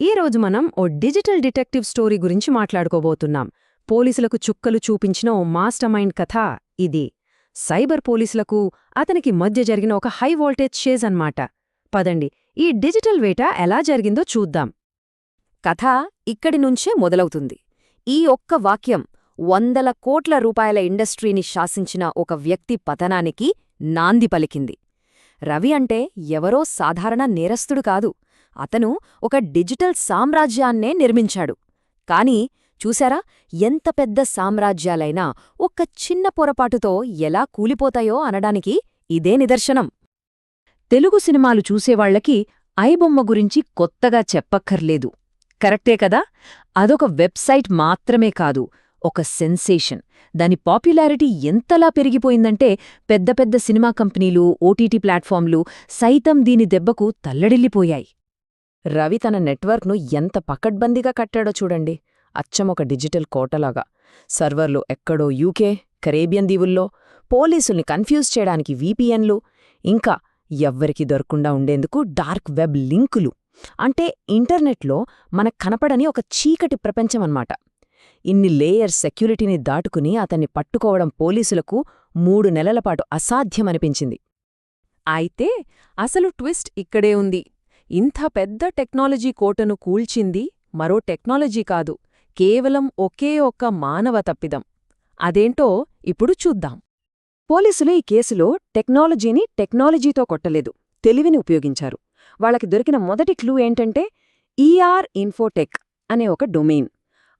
ఈరోజు మనం ఓ digital detective story గురించి మాట్లాడుకోబోతున్నాం. పోలీసులకు చుక్కలు చూపించిన ఓ మాస్టర్ మైండ్ కథ ఇది. సైబర్ పోలీసులకు అతనికి మధ్య జరిగిన ఒక హై వోల్టేజ్ షేజ్ అన్నమాట. పదండి ఈ డిజిటల్ వేట ఎలా జరిగిందో చూద్దాం. కథ ఇక్కడి నుంచే మొదలవుతుంది. ఈ ఒక్క వాక్యం వందల కోట్ల రూపాయల ఇండస్ట్రీని శాసించిన ఒక వ్యక్తి పతనానికి నాంది పలికింది. రవి అంటే ఎవరో సాధారణ నేరస్తుడు కాదు. అతను ఒక డిజిటల్ సామ్రాజ్యాన్నే నిర్మించాడు. కాని చూశారా ఎంత పెద్ద సామ్రాజ్యాలైనా ఒక్క చిన్న పొరపాటుతో ఎలా కూలిపోతాయో అనడానికి ఇదే నిదర్శనం. తెలుగు సినిమాలు చూసేవాళ్ళకి ఐబొమ్మ గురించి కొత్తగా చెప్పక్కర్లేదు. కరెక్టే కదా? అదొక వెబ్సైట్ మాత్రమే కాదు ఒక సెన్సేషన్. దాని పాపులారిటీ ఎంతలా పెరిగిపోయిందంటే పెద్ద పెద్ద సినిమా కంపెనీలు ఓటీటీ ప్లాట్ఫామ్లు సైతం దీని దెబ్బకు తల్లడిల్లిపోయాయి. రవి తన నెట్వర్క్ను ఎంత పకడ్బందీగా కట్టాడో చూడండి. అచ్చం ఒక డిజిటల్ కోటలాగా. సర్వర్లు ఎక్కడో యూకే కరేబియన్ దీవుల్లో పోలీసుల్ని కన్ఫ్యూజ్ చేయడానికి వీపీఎన్లు ఇంకా ఎవ్వరికి దొరకుండా ఉండేందుకు డార్క్ వెబ్ లింకులు. అంటే ఇంటర్నెట్లో మనకు కనపడని ఒక చీకటి ప్రపంచమన్నమాట. ఇన్ని లేయర్స్ సెక్యూరిటీని దాటుకుని అతన్ని పట్టుకోవడం పోలీసులకు మూడు నెలలపాటు అసాధ్యమనిపించింది. అయితే అసలు ట్విస్ట్ ఇక్కడే ఉంది. ఇంత పెద్ద టెక్నాలజీ కోటను కూల్చింది మరో టెక్నాలజీ కాదు కేవలం ఒకే ఒక్క మానవ తప్పిదం. అదేంటో ఇప్పుడు చూద్దాం. పోలీసులు ఈ కేసులో టెక్నాలజీని టెక్నాలజీతో కొట్టలేదు తెలివిని ఉపయోగించారు. వాళ్ళకి దొరికిన మొదటి క్లూ ఏంటంటే ఈఆర్ ఇన్ఫోటెక్ అనే ఒక డొమైన్.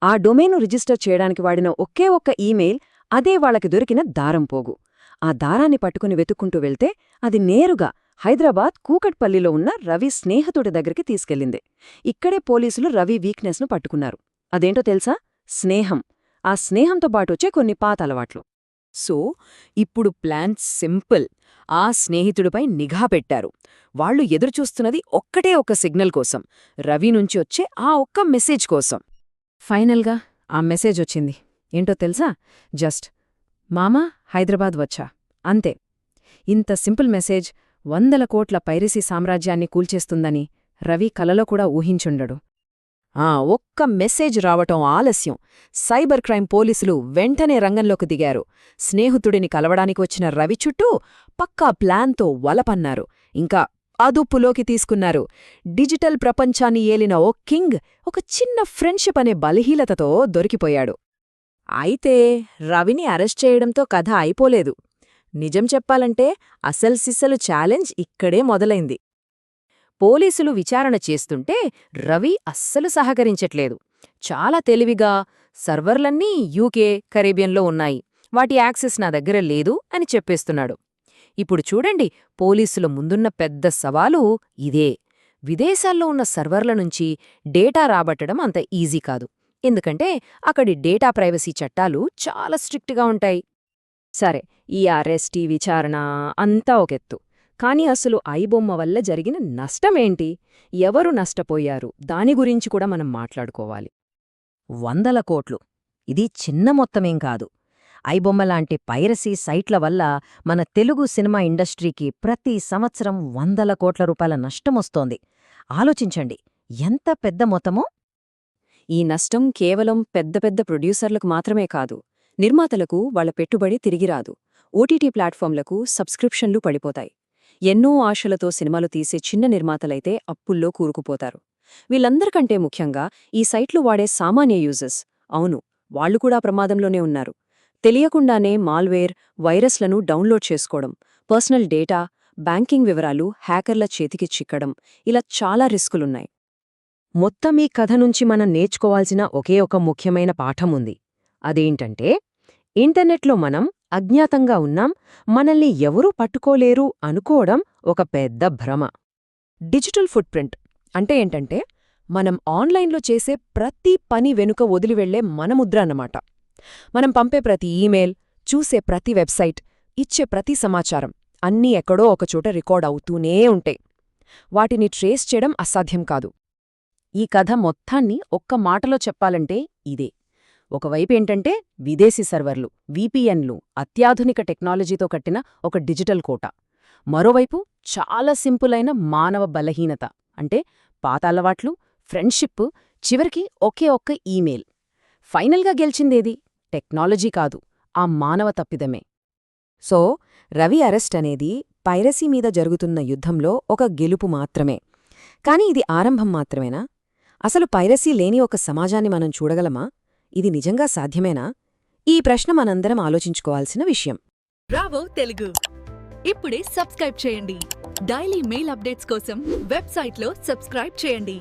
ఆ డొమైన్ను రిజిస్టర్ చేయడానికి వాడిన ఒకే ఒక్క ఈమెయిల్ అదే వాళ్ళకి దొరికిన దారం పోగు. ఆ దారాన్ని పట్టుకుని వెతుక్కుంటూ వెళ్తే అది నేరుగా హైదరాబాద్ కూకట్పల్లిలో ఉన్న రవి స్నేహితుడి దగ్గరికి తీసుకెళ్ళింది. ఇక్కడే పోలీసులు రవి వీక్నెస్ను పట్టుకున్నారు. అదేంటో తెలుసా? స్నేహం. ఆ స్నేహంతో పాటొచ్చే కొన్ని పాత అలవాట్లు. సో ఇప్పుడు ప్లాన్ సింపుల్. ఆ స్నేహితుడిపై నిఘా పెట్టారు. వాళ్ళు ఎదురుచూస్తున్నది ఒక్కటే ఒక్క సిగ్నల్ కోసం. రవి నుంచి వచ్చే ఆ ఒక్క మెసేజ్ కోసం. ఫైనల్గా ఆ మెసేజ్ వచ్చింది. ఏంటో తెలుసా? జస్ట్ మామా హైదరాబాద్ వచ్చా? అంతే. ఇంత సింపుల్ మెసేజ్ వందల కోట్ల పైరసీ సామ్రాజ్యాన్ని కూల్చేస్తుందని రవి కలలో కూడా ఊహించుండడు. ఆ ఒక్క మెసేజ్ రావటం ఆలస్యం. సైబర్ క్రైమ్ పోలీసులు వెంటనే రంగంలోకి దిగారు. స్నేహితుడిని కలవడానికి వచ్చిన రవి చుట్టూ పక్కా ప్లాన్తో వలపన్నారు. ఇంకా అదుపులోకి తీసుకున్నారు. డిజిటల్ ప్రపంచాన్ని ఏలిన ఓ కింగ్ ఒక చిన్న ఫ్రెండ్షిప్ అనే బలహీనతతో దొరికిపోయాడు. అయితే రవిని అరెస్ట్ చేయడంతో కథ అయిపోలేదు. నిజం చెప్పాలంటే అసలు సిసలు ఛాలెంజ్ ఇక్కడే మొదలైంది. పోలీసులు విచారణ చేస్తుంటే రవి అస్సలు సహకరించట్లేదు. చాలా తెలివిగా సర్వర్లన్నీ యూకే కరేబియన్లో ఉన్నాయి. వాటి యాక్సెస్ నా దగ్గర లేదు అని చెప్పేస్తున్నాడు. ఇప్పుడు చూడండి పోలీసుల ముందున్న పెద్ద సవాలు ఇదే. విదేశాల్లో ఉన్న సర్వర్ల నుంచి డేటా రాబట్టడం అంత ఈజీ కాదు. ఎందుకంటే అక్కడి డేటా ప్రైవసీ చట్టాలు చాలా స్ట్రిక్ట్గా ఉంటాయి. సరే ఈ అరెస్టీ విచారణ అంతా ఒకెత్తు కాని అసలు ఐబొమ్మ వల్ల జరిగిన నష్టమేంటి? ఎవరు నష్టపోయారు? దాని గురించి కూడా మనం మాట్లాడుకోవాలి. వందల కోట్లు. ఇది చిన్న మొత్తమేం కాదు. ఐబొమ్మలాంటి పైరసీ సైట్ల వల్ల మన తెలుగు సినిమా ఇండస్ట్రీకి ప్రతి సంవత్సరం వందల కోట్ల రూపాయల నష్టమొస్తోంది. ఆలోచించండి ఎంత పెద్ద మొత్తమో? ఈ నష్టం కేవలం పెద్ద పెద్ద ప్రొడ్యూసర్లకు మాత్రమే కాదు. నిర్మాతలకు వాళ్ళ పెట్టుబడి తిరిగిరాదు ఓటీటీ ప్లాట్ఫామ్లకు సబ్స్క్రిప్షన్లు పడిపోతాయి. ఎన్నో ఆశలతో సినిమాలు తీసే చిన్న నిర్మాతలైతే అప్పుల్లో కూరుకుపోతారు. వీళ్ళందరికంటే ముఖ్యంగా ఈ సైట్లు వాడే సామాన్య యూజర్స్. అవును వాళ్ళు కూడా ప్రమాదంలోనే ఉన్నారు. తెలియకుండానే మాల్వేర్ వైరస్లను డౌన్లోడ్ చేసుకోవడం పర్సనల్ డేటా బ్యాంకింగ్ వివరాలు హ్యాకర్ల చేతికి చిక్కడం ఇలా చాలా రిస్కులున్నాయి. మొత్తం ఈ కథ నుంచి మనం నేర్చుకోవాల్సిన ఒకే ఒక ముఖ్యమైన పాఠం ఉంది. అదేంటంటే ఇంటర్నెట్లో మనం అజ్ఞాతంగా ఉన్నాం మనల్ని ఎవరూ పట్టుకోలేరు అనుకోవడం ఒక పెద్ద భ్రమ. డిజిటల్ ఫుట్ ప్రింట్ అంటే ఏంటంటే మనం ఆన్లైన్లో చేసే ప్రతి పని వెనుక వదిలివెళ్ళే మనముద్ర అన్నమాట. మనం పంపే ప్రతి ఈమెయిల్ చూసే ప్రతి వెబ్సైట్ ఇచ్చే ప్రతి సమాచారం అన్నీ ఎక్కడో ఒకచోట రికార్డ్ అవుతూనే ఉంటాయి. వాటిని ట్రేస్ చేయడం అసాధ్యం కాదు. ఈ కథ మొత్తాన్ని ఒక్క మాటలో చెప్పాలంటే ఇదే. ఒకవైపేంటంటే విదేశీ సర్వర్లు వీపీఎన్లు అత్యాధునిక టెక్నాలజీతో కట్టిన ఒక డిజిటల్ కోట. మరోవైపు చాలా సింపుల్ అయిన మానవ బలహీనత అంటే పాత అలవాట్లు ఫ్రెండ్షిప్ చివరికి ఒకే ఒక్క ఈమెయిల్. ఫైనల్గా గెలిచిందేది? టెక్నాలజీ కాదు ఆ మానవ తప్పిదమే. సో రవి అరెస్ట్ అనేది పైరసీ మీద జరుగుతున్న యుద్ధంలో ఒక గెలుపు మాత్రమే. కాని ఇది ఆరంభం మాత్రమేనా? అసలు పైరసీ లేని ఒక సమాజాన్ని మనం చూడగలమా? ఇది నిజంగా సాధ్యమేనా? ఈ ప్రశ్న మనందరం ఆలోచించుకోవాల్సిన విషయం. బ్రావో తెలుగు. ఇప్పుడే సబ్స్క్రైబ్ చేయండి. డైలీ మెయిల్ అప్డేట్స్ కోసం వెబ్సైట్లో సబ్స్క్రైబ్ చేయండి.